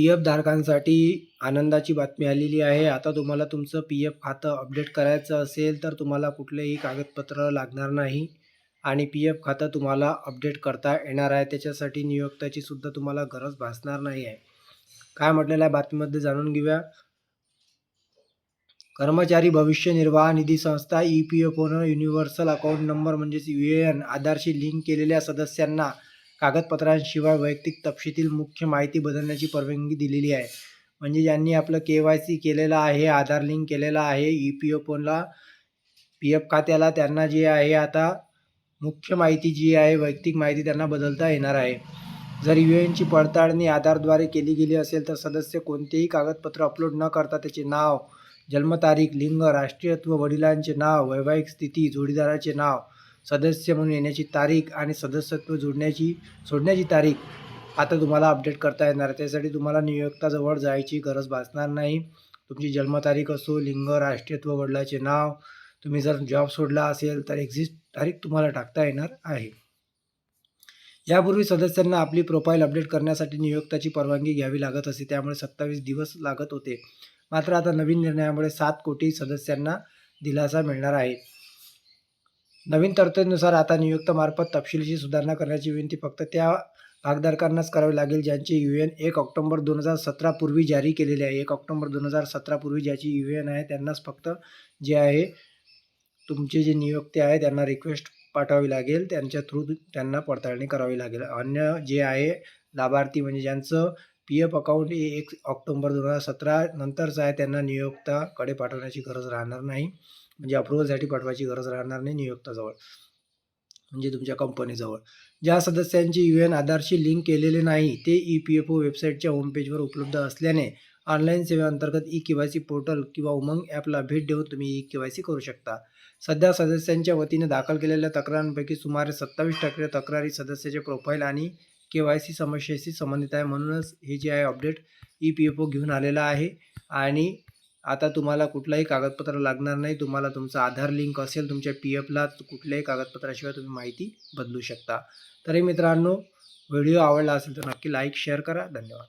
P F धारकांसाठी आनंदाची बातमी आलेली आहे. आता तुम्हाला तुमचं पी एफ खातं अपडेट करायचं असेल तर तुम्हाला कुठलेही कागदपत्र लागणार नाही आणि पी एफ खातं तुम्हाला अपडेट करता येणार आहे. त्याच्यासाठी नियोक्त्याची सुद्धा तुम्हाला गरज भासणार नाही आहे. काय म्हटलेलं आहे बातमीमध्ये जाणून घेऊया. कर्मचारी भविष्य निर्वाह निधी संस्था ई पी एफ ओनं युनिव्हर्सल अकाउंट नंबर म्हणजेच यू ए एन आधारशी लिंक केलेल्या सदस्यांना कागदपत्रांशिवाय वैयक्तिक तपशीतील मुख्य माहिती बदलण्याची परवानगी दिलेली आहे. म्हणजे ज्यांनी आपलं के वाय सी केलेलं आहे आधार लिंक केलेलं आहे ई पी एफ ओला पी एफ खात्याला त्यांना जे आहे आता मुख्य माहिती जी आहे वैयक्तिक माहिती त्यांना बदलता येणार आहे. जर यू एनची पडताळणी आधारद्वारे केली गेली असेल तर सदस्य कोणतेही कागदपत्र अपलोड न करता त्याचे नाव जन्मतारीख लिंग राष्ट्रीयत्व वडिलांचे नाव वैवाहिक स्थिती जोडीदाराचे नाव सदस्य म्हणून येण्याची तारीख आणि सदस्यत्व जोडण्याची सोडण्याची तारीख आता तुम्हाला अपडेट करता येणार त्यासाठी तुम्हाला नियोक्ताजवळ जायची गरज भासणार नाही. तुमची जन्मतारीख असो लिंग राष्ट्रीयत्व वडिलाचे नाव तुम्ही जर जॉब सोडला असेल तर एक्झिस्ट तारीख तुम्हाला टाकता येणार आहे. यापूर्वी सदस्यांना आपली प्रोफाईल अपडेट करण्यासाठी नियोक्ताची परवानगी घ्यावी लागत असे. त्यामुळे सत्तावीस दिवस लागत होते. मात्र आता नवीन निर्णयामुळे सात कोटी सदस्यांना दिलासा मिळणार आहे. नवीन तरतुदीनुसार आता नियुक्तमार्फत तपशीलची सुधारणा करण्याची विनंती फक्त त्या भागधारकांनाच करावी लागेल ज्यांचे यू एन एक ऑक्टोंबर दोन हजार सतरापूर्वी जारी केलेली आहे. एक ऑक्टोंबर दोन हजार सतरापूर्वी ज्याची यू एन आहे त्यांनाच फक्त जे आहे तुमचे जे नियुक्ते आहे त्यांना रिक्वेस्ट पाठवावी लागेल. त्यांच्या थ्रू त्यांना पडताळणी करावी लागेल. अन्य जे आहे लाभार्थी म्हणजे ज्यांचं पी एफ अकाउंट हे एक ऑक्टोंबर दोन हजार सतरा नंतरचं आहे. त्यांना नियोक्ताकडे पाठवण्याची गरज राहणार नाही. म्हणजे अप्रुव्हलसाठी पाठवायची गरज राहणार नाही नियोक्ताजवळ. म्हणजे तुमच्या कंपनीजवळ. ज्या सदस्यांची यू एन आधारशी लिंक केलेले नाही ते ई पी एफ ओ वेबसाईटच्या होमपेजवर उपलब्ध असल्याने online सेवेअंतर्गत E K Y C portal किंवा उमंग ॲपला भेट देऊन तुम्ही ई के वाय सी करू शकता. सध्या सदस्यांच्या वतीने दाखल केलेल्या तक्रारांपैकी सुमारे सत्तावीस टक्के तक्रारी सदस्याचे प्रोफाईल आणि के वाय सी समस्येशी संबंधित आहे. म्हणूनच हे जे आहे update E P F O घेऊन आलेलं आहे. आणि आता तुम्हाला कुठलाही कागदपत्र लागणार नाही. तुम्हाला तुमचा आधार लिंक असेल तुमच्या पी एफला कुठल्याही कागदपत्राशिवाय तुम्ही माहिती बदलू शकता. तरी मित्रांनो व्हिडिओ आवडला असेल तर नक्की लाईक शेअर करा. धन्यवाद.